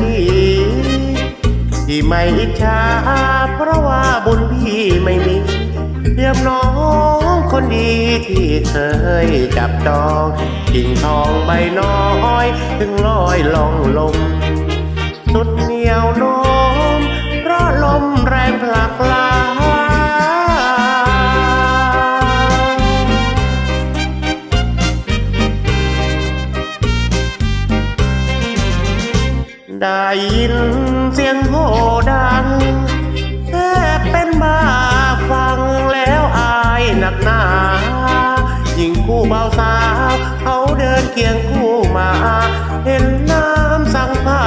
ทีที่ไม่อิจฉาเพราะว่าบุญพี่ไม่มีเทียมน้องคนดีที่เคยจับจองกิ่งทองใบน้อย ถึงลอยลองลมสุดเหนียว ได้ยินเสียงโหดังแทบเป็นบ้าฟังแล้วอายหนักหนายิ่งคู่เบาสาวเขาเดินเคียงคู่มา เห็นน้ำสังผา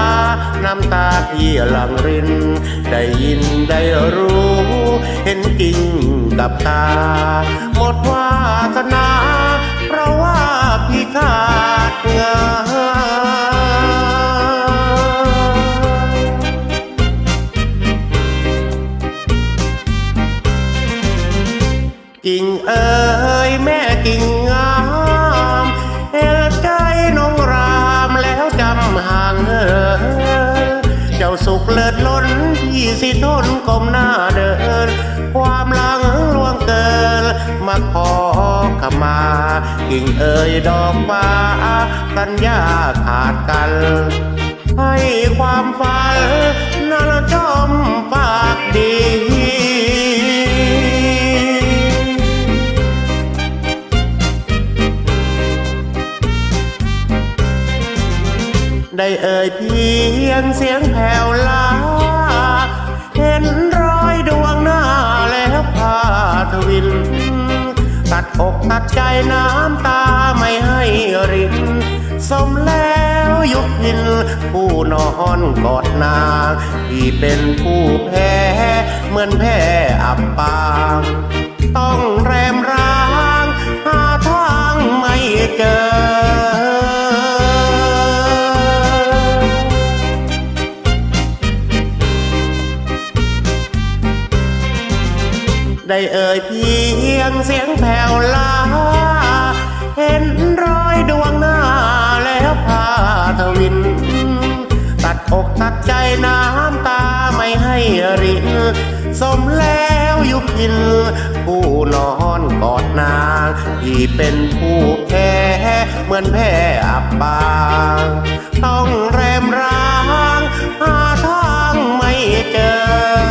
น้ำตาพี่หลังริน ได้ยินได้รู้ เห็นกิ่งกับตา หมด กิ่งเอ๋ยแม่กิ่งงามเอลใจน้องรามแล้วจำห่างเหินเจ้าสุขเลิศล้นที่สิทนก้มหน้าเดิน ความลังลวงเกินมาขอขมา กิ่งเอ๋ยดอกฟ้าสัญญาขาดกัน ให้ความฝัน ได้เอ่ยเพียงเสียงแผ่วลา เห็นรอยดวงหน้าแล้วพาทวิน ตัดอกตัดใจน้ำตาไม่ให้ริน สมแล้วยุบยิน ผู้นอนกอดนางที่เป็นผู้แพ้ เหมือนแพ้อับปาง ต้องแรมร ได้เอ่ยเพียงเสียงแผ่วลา เห็นรอยดวงหน้าแล้วพาทวิน ตัดอกตัดใจน้ำตาไม่ให้ริน สมแล้วยุพิน ผู้นอนกอดนาง ที่เป็นผู้แพ้เหมือนแพ้อับปาง ต้องแรมร้าง หาทางไม่เจอ